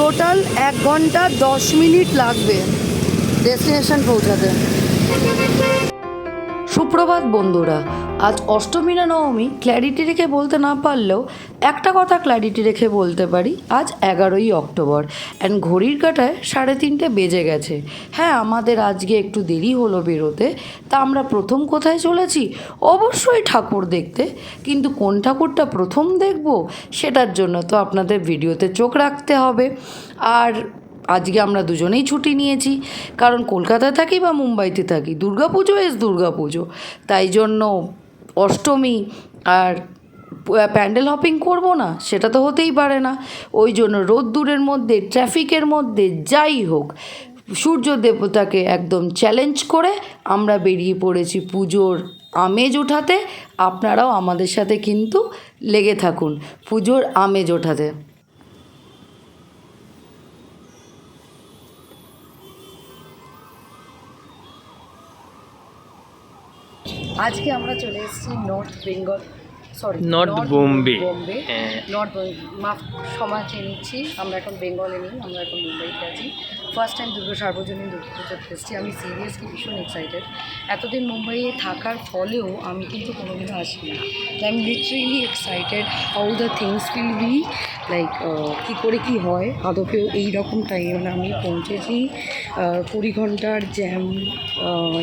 Total এক ঘণ্টা দশ মিনিট লাগবে ডেস্টিনেশন পৌঁছাতে। সুপ্রভাত বন্ধুরা, আজ অষ্টমী না নবমী ক্ল্যারিটি রেখে বলতে না পারলেও একটা কথা ক্ল্যারিটি রেখে বলতে পারি, আজ এগারোই অক্টোবর অ্যান্ড ঘড়ির কাটায় সাড়ে তিনটে বেজে গেছে। হ্যাঁ আমাদের আজকে একটু দেরি হলো বেরোতে, তা আমরা প্রথম কোথায় চলেছি? অবশ্যই ঠাকুর দেখতে, কিন্তু কোন ঠাকুরটা প্রথম দেখব, সেটার জন্য তো আপনাদের ভিডিওতে চোখ রাখতে হবে। আর আজকে আমরা দুজনেই ছুটি নিয়েছি। কারণ কলকাতায় থাকি বা মুম্বাইতে থাকি দুর্গা পুজো এস দুর্গা পুজো তাই জন্য অষ্টমী আর প্যান্ডেল হপিং করব না, সেটা তো হতেই পারে না। ওই জন্য রোদ্দুরের মধ্যে, ট্রাফিকের মধ্যে যাই হোক সূর্য দেবতাকে একদম চ্যালেঞ্জ করে আমরা বেরিয়ে পড়েছি পুজোর আমেজ ওঠাতে। আপনারাও আমাদের সাথে কিন্তু লেগে থাকুন পুজোর আমেজ ওঠাতে। আজকে আমরা চলে এসেছি north Bengal sorry north. Bombay হ্যাঁ। নর্থ মাফ সময় চেয়ে নিচ্ছি আমরা এখন বেঙ্গলে নেই আমরা এখন মুম্বাইতে আছি। ফার্স্ট টাইম দুর্গা সার্বজনীন দুর্গা পুজোতে এসেছি আমি সিরিয়াসলি ভীষণ এক্সাইটেড এতদিন মুম্বাইয়ে থাকার ফলেও আমি কিন্তু কোনোদিনও আসিনি। I am literally excited how the things will be like কী করে কি হয়? আদপেও এই রকম টাইমে মানে আমি পৌঁছেছি। কুড়ি ঘণ্টার জ্যাম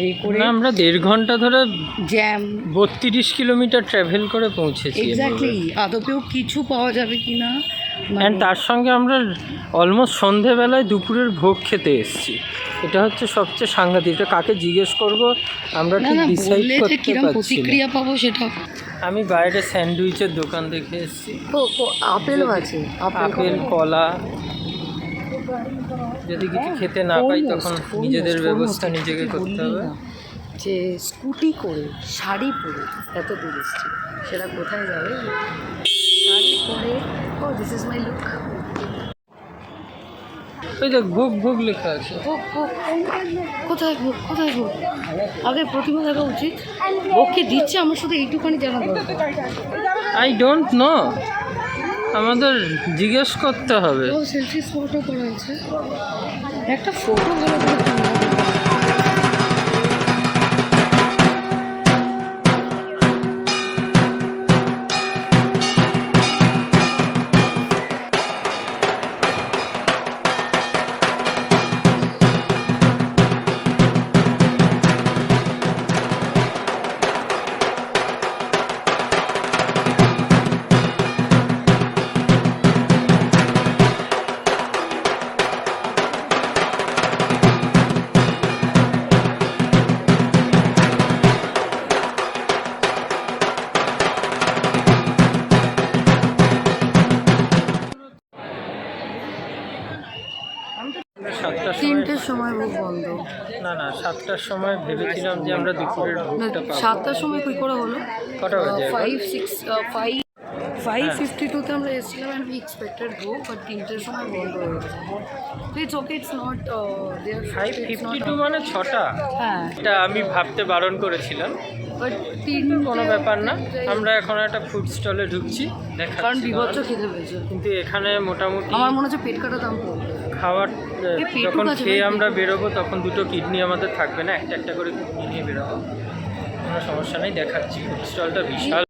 এই করে আমরা দেড় ঘণ্টা ধরে জ্যাম বত্রিশ কিলোমিটার ট্রাভেল করে পৌঁছেছি এক্স্যাক্টলি আদপেও কিছু পাওয়া যাবে কি না অ্যান্ড তার সঙ্গে আমরা অলমোস্ট সন্ধেবেলায় দুপুরের ভোগ খেতে এসেছি। এটা হচ্ছে সবচেয়ে সাংঘাতিক। এটা কাকে জিজ্ঞেস করব? আমরা ঠিক ডিসাইড করতে পারছি প্রতিক্রিয়া পাবো সেটা। আমি বাইরে স্যান্ডউইচের দোকান দেখে এসেছি। আপেলও আছে আপেল কলা। যদি কিছু খেতে না পাই তখন নিজেদের ব্যবস্থা নিজেকে করতে হবে? যে স্কুটি করে শাড়ি পরে এত দূর এসছি সেটা কোথায় যাবে? শাড়ি পরে ও দিস ইজ মাই লুক ওই দেখ ভোগ ভোগ লেখা আছে। কোথায় ভোগ কোথায় ভোগ? আগে প্রতিমা দেখা উচিত। ভোগকে দিচ্ছে আমার শুধু এইটুখানি জানা দরকার। আই ডোন্ট নো আমাদের জিজ্ঞেস করতে হবে। ও সেলফি ফটো করা আছে। একটা ফটো ভালো সাতটার তিনটের সময় ভোগ বন্ধ। না না সাতটার সময় ভেবেছিলাম যে আমরা দুপুরের ভোগটা পাবো। সাতটার সময় কী করে হলো? কটা বাজে? Five six five five. Fifty টুতে আমরা এসেছিলাম and we expected go but তিনটের সময় বন্ধ হয়ে গেছে। It's okay it's not there five fifty two মানে ছটা? হ্যাঁ। এটা আমি ভাবতে বারণ করেছিলাম। বাট তিন কোনো ব্যাপার না। আমরা এখন একটা ফুড স্টলে ঢুকছি। দেখা কারণ বিভৎস খেতে পেয়েছে। কিন্তু এখানে মোটামুটি আমার মনে হচ্ছে পেট কাটা দাম পড়বে পেটুক যখন খেয়ে আমরা বেরোবো তখন দুটো কিডনি আমাদের থাকবে না একটা একটা করে কিডনি নিয়ে বেরোবো। কোনো সমস্যা নেই দেখাচ্ছি। ফুড স্টলটা বিশাল।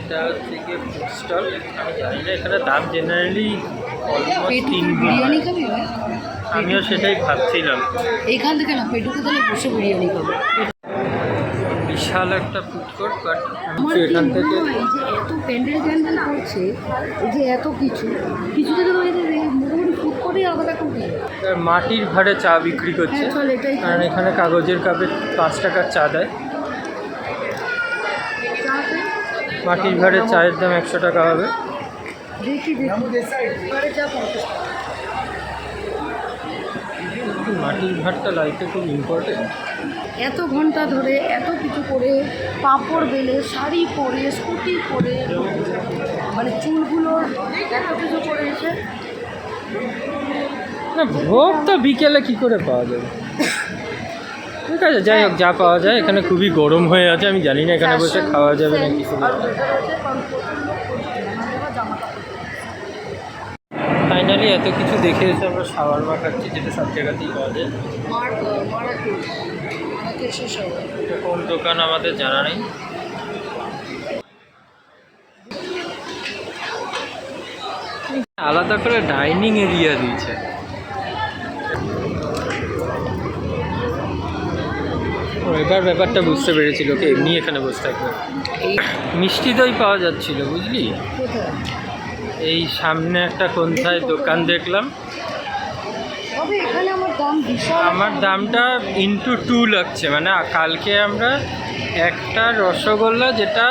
এটা হচ্ছে গিয়ে ফুড স্টল আমি জানি না এখানে দাম জেনারেলি অলমোস্ট তিন আমিও সেটাই ভাবছিলাম। এইখান থেকে না পেটুকে তাহলে বসে বিরিয়ানি খাব। বিশাল একটা ফুড কোর্ট বাট আমার এখান থেকে এত প্যান্ডেল ট্যান্ডেল করছে যে এত কিছু কিছু থেকে মোটামুটি ফুড করে আলাদা করি। মাটির ভাড়ে চা বিক্রি করছে হ্যাঁ কারণ এখানে কাগজের কাপে পাঁচ টাকার চা দেয়। মাটির ভাড়ে চায়ের দাম একশো টাকা হবে। মাটির ভাতটা লাইফে খুব ইম্পর্টেন্ট এত ঘণ্টা ধরে এত কিছু করে পাঁপড় বেলে শাড়ি পরে স্কুটি পরে মানে চুলগুলো এত কিছু করে এসে না ভোগ তো বিকেলে কি করে পাওয়া যাবে? ঠিক আছে যাই হোক যা পাওয়া যায় এখানে খুবই গরম হয়ে আছে আমি জানি না এখানে বসে খাওয়া যাবে না কিছু। ফাইনালি এত কিছু দেখে এসে আমরা শাওয়ারমা খাচ্ছি যেটা সব জায়গাতেই পাওয়া যায়। সবাই কোন দোকান আমাদের জানা নেই। আলাদা করে ডাইনিং এরিয়া দিয়েছে। এবার ব্যাপারটা বুঝতে পেরেছি লোকে এমনি এখানে বসে থাকবে। মিষ্টি দই পাওয়া যাচ্ছিল বুঝলি? এই সামনে একটা কোনথায় দোকান দেখলাম। আমার দামটা ইন্টু টু লাগছে মানে কালকে আমরা একটা রসগোল্লা যেটা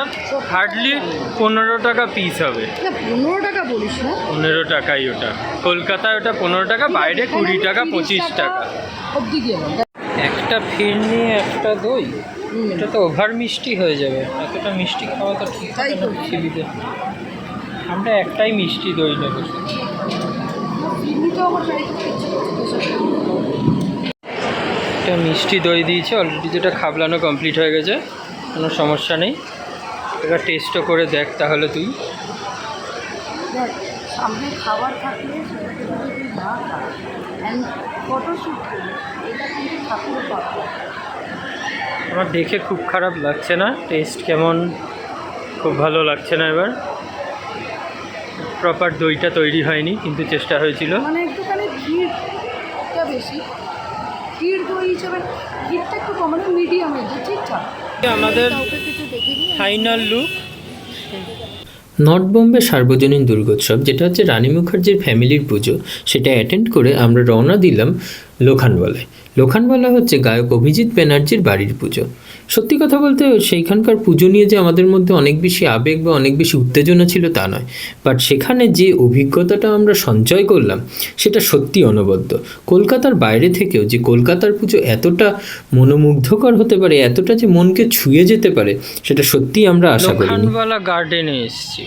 হার্ডলি পনেরো টাকা পিস হবে। পনেরো টাকা বলিস না। পনেরো টাকাই ওটা। কলকাতায় ওটা পনেরো টাকা বাইরে কুড়ি টাকা পঁচিশ টাকা একটা ফিরনি একটা দই এটা তো ওভার মিষ্টি হয়ে যাবে। এতটা মিষ্টি খাওয়া তো ঠিক খিলিতে আমরা একটাই মিষ্টি দই নেব। একটা মিষ্টি দই দিয়েছে অলরেডি যেটা খাবলানো কমপ্লিট হয়ে গেছে কোনো সমস্যা নেই। এবার টেস্টও করে দেখ তাহলে তুই। সামনে খাবার থাকলে এটা আমার দেখে খুব খারাপ লাগছে না টেস্ট কেমন খুব ভালো লাগছে না এবার। প্রপার দইটা তৈরি হয়নি কিন্তু চেষ্টা হয়েছিল। মানে একটুখানি ক্ষীরটা বেশি। ক্ষীর দই হিসেবে ক্ষীরটা একটু মানে মিডিয়ামের যে ঠিকঠাক আমাদের ফাইনাল লুক নর্থ বোম্বে সার্বজনীন দুর্গোৎসব যেটা হচ্ছে রানী মুখার্জির ফ্যামিলির পুজো সেটা অ্যাটেন্ড করে আমরা রওনা দিলাম লোখানওয়ালায়। লোখানওয়ালা হচ্ছে গায়ক অভিজিৎ ব্যানার্জির বাড়ির পুজো। সত্যি কথা বলতে সেইখানকার পুজো নিয়ে যে আমাদের মধ্যে অনেক বেশি আবেগ বা অনেক বেশি উত্তেজনা ছিল তা নয়। বাট সেখানে যে অভিজ্ঞতাটা আমরা সঞ্চয় করলাম সেটা সত্যি অনবদ্য। কলকাতার বাইরে থেকেও যে কলকাতার পুজো এতটা মনোমুগ্ধকর হতে পারে এতটা যে মনকে ছুঁয়ে যেতে পারে সেটা সত্যি আমরা আশা করিনি। লোখানওয়ালা গার্ডেনে এসেছি।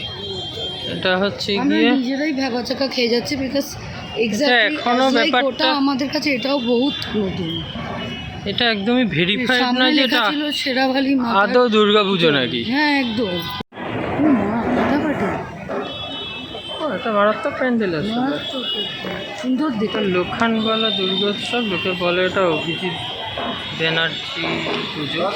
এটা হচ্ছে গিয়ে নিজেরাই ভ্যাবাচাকা খেয়ে যাচ্ছি বিকজ এক্স্যাক্টলি এখনও ব্যাপারটা- আমাদের কাছে এটাও বহুত নতুন। এটা একদমই ভেরিফাইড না যে এটা ছিল সেরাভালি মা আদৌ দুর্গা পুজো নাকি? হ্যাঁ একদম। এটা মারাত্মক প্যান্ডেল আছে। সুন্দর দেখে দুর্গোৎসব লোকে বলে এটা অভিজিৎ ব্যানার্জি পুজো।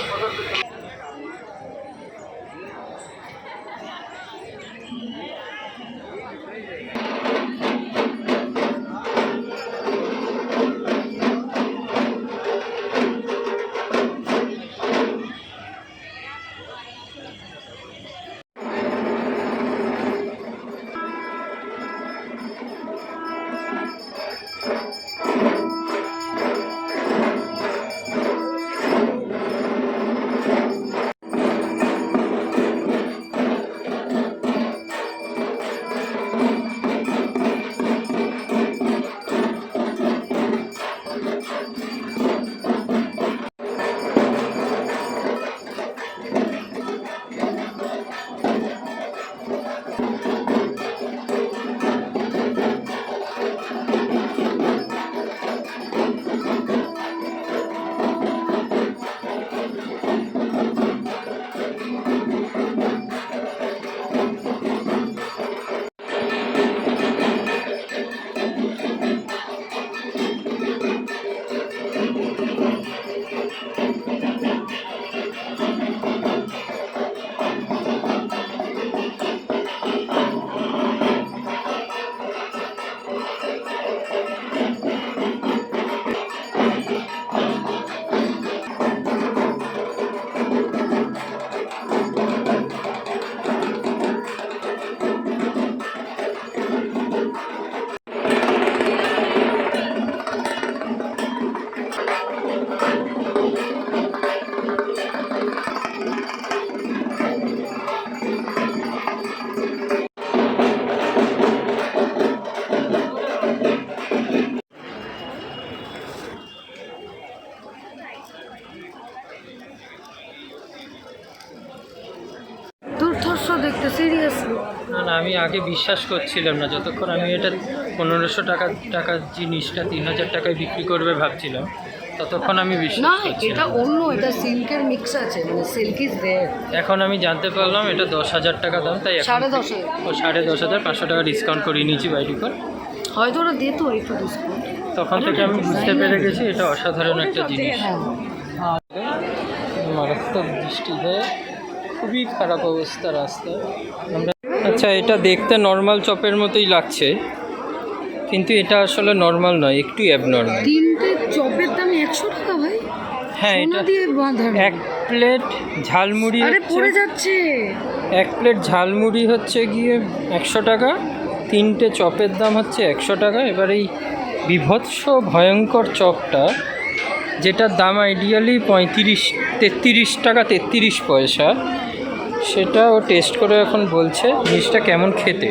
আগে বিশ্বাস করছিলাম না। যতক্ষণ আমি এটা পনেরোশো টাকা টাকার জিনিসটা তিন হাজার টাকায় বিক্রি করবে ভাবছিলাম ততক্ষণ আমি বিশ্বাস না এটা অন্য এটা সিল্কের মিক্স আছে মানে সিল্ক ইজ দেয়ার এখন আমি জানতে পারলাম এটা দশ হাজার টাকা দাম তাই সাড়ে দশ হাজার। ও সাড়ে দশ হাজার পাঁচশো টাকা ডিসকাউন্ট করিয়ে নিয়েছি বাই ডিফল্ট হয়তো ওরা দিত একটু ডিসকাউন্ট তখন থেকে আমি বুঝতে পেরে গেছি এটা অসাধারণ একটা জিনিস। হ্যাঁ। মারাত্মক বৃষ্টি হয়ে খুবই খারাপ অবস্থা রাস্তায়। আমরা আচ্ছা এটা দেখতে নর্মাল চপের মতোই লাগছে কিন্তু এটা আসলে নর্মাল নয় একটু অ্যাবনর্মাল তিনটে চপের দাম একশো টাকা ভাই? হ্যাঁ এটা এক প্লেট ঝালমুড়ি আরে পড়ে যাচ্ছে। এক প্লেট ঝালমুড়ি হচ্ছে গিয়ে একশো টাকা তিনটে চপের দাম হচ্ছে একশো টাকা। এবার এই বিভৎস ভয়ঙ্কর চপটা যেটার দাম আইডিয়ালি পঁয়ত্রিশ তেত্রিশ টাকা তেত্রিশ পয়সা। সেটা ও টেস্ট করে এখন বলছে জিনিসটা কেমন খেতে।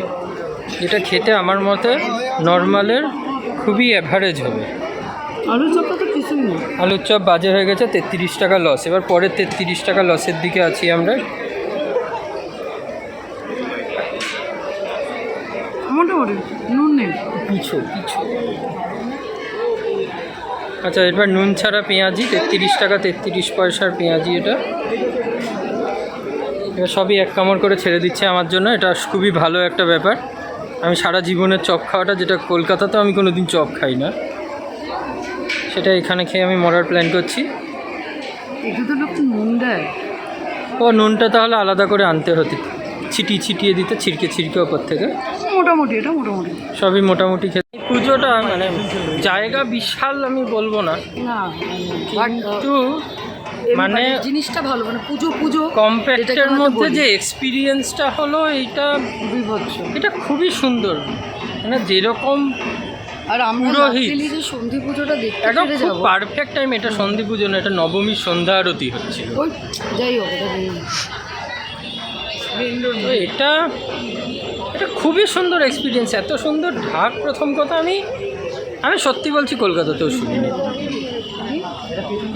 যেটা খেতে আমার মতে নর্মালের খুবই অ্যাভারেজ হবে। আলু চপটা তো কিছুই না আলুর চপ বাজে হয়ে গেছে তেত্রিশ টাকা লস এবার পরের তেত্রিশ টাকা লসের দিকে আছি আমরা। মোটামুটি নুন নেই। পিছু পিছু। আচ্ছা এবার নুন ছাড়া পেঁয়াজি তেত্রিশ টাকা তেত্রিশ পয়সার পেঁয়াজি এটা। এবার সবই এক কামড় করে ছেড়ে দিচ্ছে আমার জন্য। এটা খুবই ভালো একটা ব্যাপার। আমি সারা জীবনের চপ খাওয়াটা যেটা কলকাতাতে আমি কোনো দিন চপ খাই না। সেটা এখানে খেয়ে আমি মরার প্ল্যান করছি। ও নুনটা তাহলে আলাদা করে আনতে হতো। ছিটিয়ে ছিটিয়ে দিতে ছিটকে ছিটকে ওপর থেকে। মোটামুটি এটা মোটামুটি। সবই মোটামুটি খেতে। পুজোটা মানে জায়গা বিশাল আমি বলব না। না কিন্তু মানে জিনিসটা ভালো মানে পুজো পুজো কম্প্যাক্টের মধ্যে যে এক্সপিরিয়েন্সটা হলো এইটা বিভৎস। এটা খুবই সুন্দর। মানে যেরকম আর আমরা যে সন্ধি পুজোটা দেখতে একদম খুব পারফেক্ট টাইম এটা সন্ধি পুজো না এটা নবমীর সন্ধ্যা আরতি হচ্ছিল। ওই যাই হোক এটা এটা এটা খুবই সুন্দর এক্সপিরিয়েন্স এত সুন্দর ঢাক প্রথম কথা আমি আমি সত্যি বলছি কলকাতাতেও শুনিনি।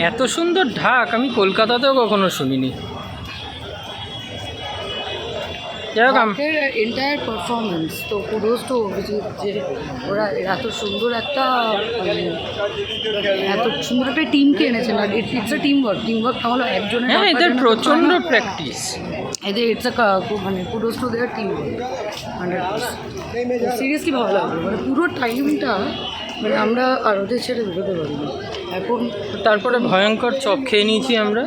এত সুন্দর ঢাক আমি কলকাতাতেও কখনো শুনিনি। এন্টায়ার পারফরমেন্স তো কুডোজ টু অভিজিৎ যে ওরা এত সুন্দর একটা এত সুন্দর একটা টিমকে এনেছেন। আর it's a team work team work তাহলে একজনের হ্যাঁ এদের প্রচণ্ড প্র্যাকটিস এদের ইটস এ মানে kudos to their team percent seriously ভালো লাগল মানে পুরো টাইমটা মানে আমরা আর ওদের ছেড়ে বেরোতে পারি না এখন তারপরে ভয়ঙ্কর চপ খেয়ে নিয়েছি আমরা।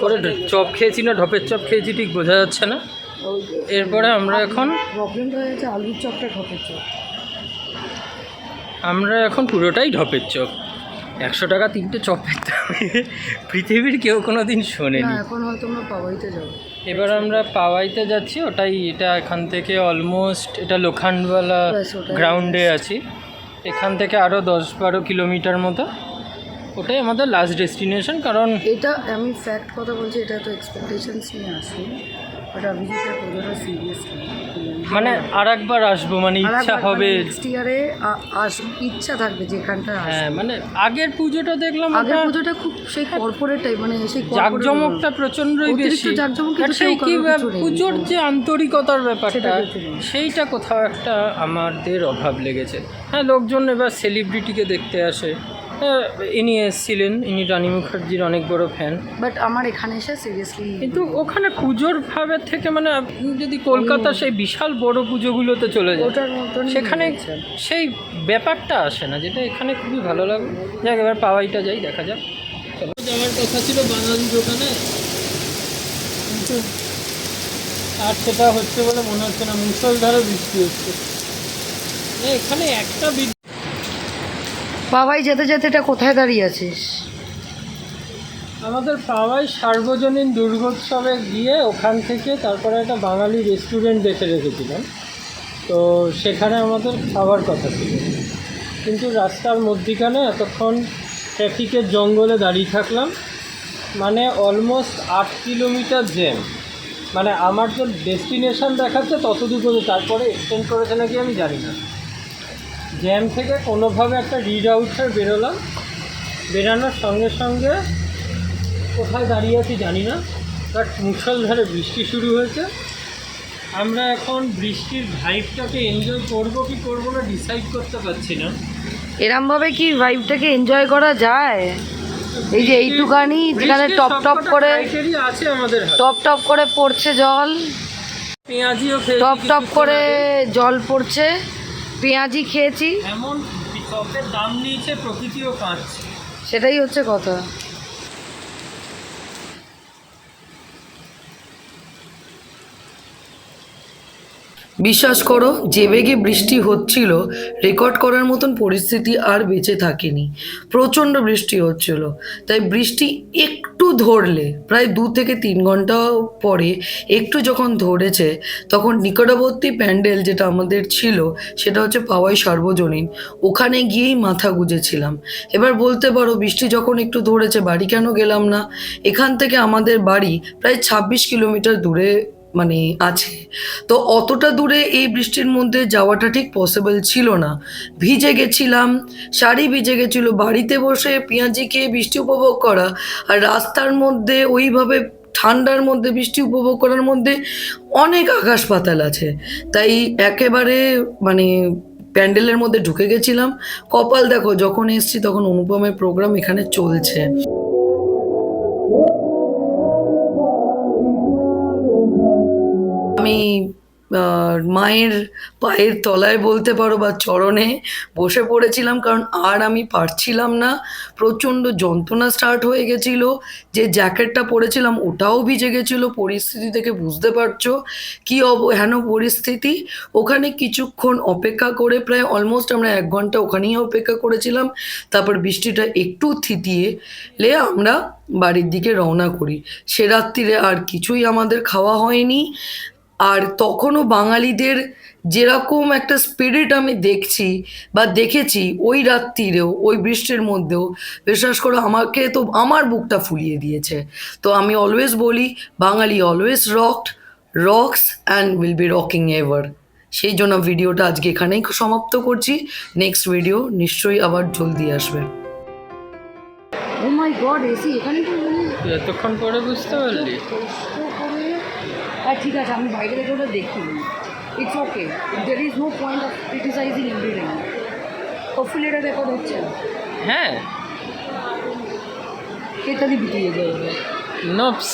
করে চপ খেয়েছি না ঢপের চপ খেয়েছি ঠিক বোঝা যাচ্ছে না। এরপরে আমরা এখন প্রবলেমটা হয়েছে আলুর চপটা ঠকের চপ। আমরা এখন পুরোটাই ঢপের চপ। একশো টাকা তিনটে চপের দাম পৃথিবীর কেউ কোনো দিন না শোনেনি এখন হয়তো আমরা পাওয়াইতে যাব। এবার আমরা পাওয়াইতে যাচ্ছি ওটাই এটা এখান থেকে অলমোস্ট এটা লোখান্ডওয়ালা গ্রাউন্ডে আছি। এখান থেকে আরও দশ বারো কিলোমিটার মতো। ওটাই আমাদের লাস্ট ডেস্টিনেশন কারণ এটা আমি ফ্যাক্ট কথা বলছি, এটা তো এক্সপেকটেশনস নিয়ে আসি মানে আর একবার আসব মানে ইচ্ছা হবে। নেক্সট ইয়ারে আস ইচ্ছা থাকবে যেখানটা হ্যাঁ মানে আগের পুজোটা দেখলাম আগের পুজোটা খুব সেই কর্পোরেট টাইপ মানে সেই জাঁকজমকটা প্রচন্ডই বেশি। জাঁকজমক সেই কি। পুজোর যে আন্তরিকতার ব্যাপারটা সেইটা কোথাও একটা আমাদের অভাব লেগেছে। হ্যাঁ লোকজন এবার সেলিব্রিটিকে দেখতে আসে। ইনি এসেছিলেন ইনি রানী মুখার্জির অনেক বড় ফ্যান বাট আমার এখানে এসে সিরিয়াসলি কিন্তু ওখানে পুজোর ভাবের থেকে মানে আপনি যদি কলকাতা সেই বিশাল বড় পুজোগুলোতে চলে যান সেখানে সেই ব্যাপারটা আসে না যেটা এখানে খুবই ভালো লাগে যাক এবার পাওয়াইটা যাই দেখা যাক। যাওয়ার কথা ছিল বাঙালি দোকানে। কিন্তু আর সেটা হচ্ছে বলে মনে হচ্ছে না মুসলধারে বৃষ্টি হচ্ছে। এখানে একটা বিদ্যুৎ বাবাই যেতে যেতে এটা কোথায় দাঁড়িয়ে আছিস? আমাদের পাওয়ায় সার্বজনীন দুর্গোৎসবে গিয়ে ওখান থেকে তারপরে একটা বাঙালি রেস্টুরেন্ট দেখে রেখেছিলাম তো সেখানে আমাদের খাওয়ার কথা ছিল। কিন্তু রাস্তার মধ্যিখানে এতক্ষণ ট্রাফিকের জঙ্গলে দাঁড়িয়ে থাকলাম। মানে অলমোস্ট আট কিলোমিটার জ্যাম মানে আমার যে ডেস্টিনেশন দেখাচ্ছে ততটুকু তারপরে এক্সটেন্ড করেছে নাকি আমি জানি না। জ্যাম থেকে কোনোভাবে একটা রিড আউটে বেরোলাম। বেরানোর সঙ্গে সঙ্গে কোথায় দাঁড়িয়ে আছি জানি না। বাট মুষলধারে বৃষ্টি শুরু হয়েছে। আমরা এখন বৃষ্টির ভাইবটাকে এনজয় করব কি করব না ডিসাইড করতে পারছি না। এরমভাবে কি ভাইবটাকে এনজয় করা যায়? এই যে এইটুখানি যেখানে টপ টপ করে আছে আমাদের টপ টপ করে পড়ছে জল। পেঁয়াজিও টপ টপ করে জল পড়ছে। পেঁয়াজি খেয়েছি। এমন দাম নিয়েছে প্রকৃতিও কাঁদছে। সেটাই হচ্ছে কথা। বিশ্বাস করো, যে বেগে বৃষ্টি হচ্ছিল রেকর্ড করার মতন পরিস্থিতি আর বেঁচে থাকেনি। প্রচণ্ড বৃষ্টি হচ্ছিল। তাই বৃষ্টি একটু ধরলে, প্রায় দু থেকে তিন ঘণ্টা পরে একটু যখন ধরেছে, তখন নিকটবর্তী প্যান্ডেল যেটা আমাদের ছিল, সেটা হচ্ছে পাওয়াই সর্বজনীন। ওখানে গিয়েই মাথা গুজেছিলাম। এবার বলতে পারো, বৃষ্টি যখন একটু ধরেছে, বাড়ি কেন গেলাম না? এখান থেকে আমাদের বাড়ি প্রায় ছাব্বিশ কিলোমিটার দূরে মানে আছে। তো অতটা দূরে এই বৃষ্টির মধ্যে যাওয়াটা ঠিক পসিবল ছিল না। ভিজে গেছিলাম, শাড়ি ভিজে গেছিল, বাড়িতে বসে পেঁয়াজি খেয়ে বৃষ্টি উপভোগ করা আর রাস্তার মধ্যে ওইভাবে ঠান্ডার মধ্যে বৃষ্টি উপভোগ করার মধ্যে অনেক আকাশ পাতাল আছে। তাই একেবারে মানে প্যান্ডেলের মধ্যে ঢুকে গেছিলাম। কপাল দেখো, যখন এসছি তখন অনুপমের প্রোগ্রাম এখানে চলছে। আমি মায়ের পায়ের তলায় বলতে পারো বা চরণে বসে পড়েছিলাম, কারণ আর আমি পারছিলাম না। প্রচণ্ড যন্ত্রণা স্টার্ট হয়ে গেছিল। যে জ্যাকেটটা পরেছিলাম ওটাও ভিজে গেছিল, পরিস্থিতি থেকে বুঝতে পারছ কী অব, হেন পরিস্থিতি। ওখানে কিছুক্ষণ অপেক্ষা করে প্রায় অলমোস্ট আমরা এক ঘণ্টা ওখানেই অপেক্ষা করেছিলাম। তারপর বৃষ্টিটা একটু থিতিয়ে লে আমরা বাড়ির দিকে রওনা করি। সে রাত্রিরে আর কিছুই আমাদের খাওয়া হয়নি। আর তখনও বাঙালিদের যেরকম একটা স্পিরিট আমি দেখছি বা দেখেছি ওই রাত্রিরেও ওই বৃষ্টির মধ্যেও বিশ্বাস করো আমাকে তো আমার বুকটা ফুলিয়ে দিয়েছে। তো আমি অলওয়েজ বলি Bangali always rocked rocks and will be rocking ever সেই জন্য ভিডিওটা আজকে এখানেই সমাপ্ত করছি। নেক্সট ভিডিও নিশ্চয়ই আবার জলদি আসবে। ও মাই গড এসি এখানে তো এতক্ষণ পরে বুঝতে পারলি? হ্যাঁ ঠিক আছে আমি বাইরে থেকে ওটা দেখিনি it's okay there is no point of criticising everything hopefully এটা রেকর্ড হচ্ছে। হ্যাঁ। কেতালি বিটিয়ে যাবে। নপস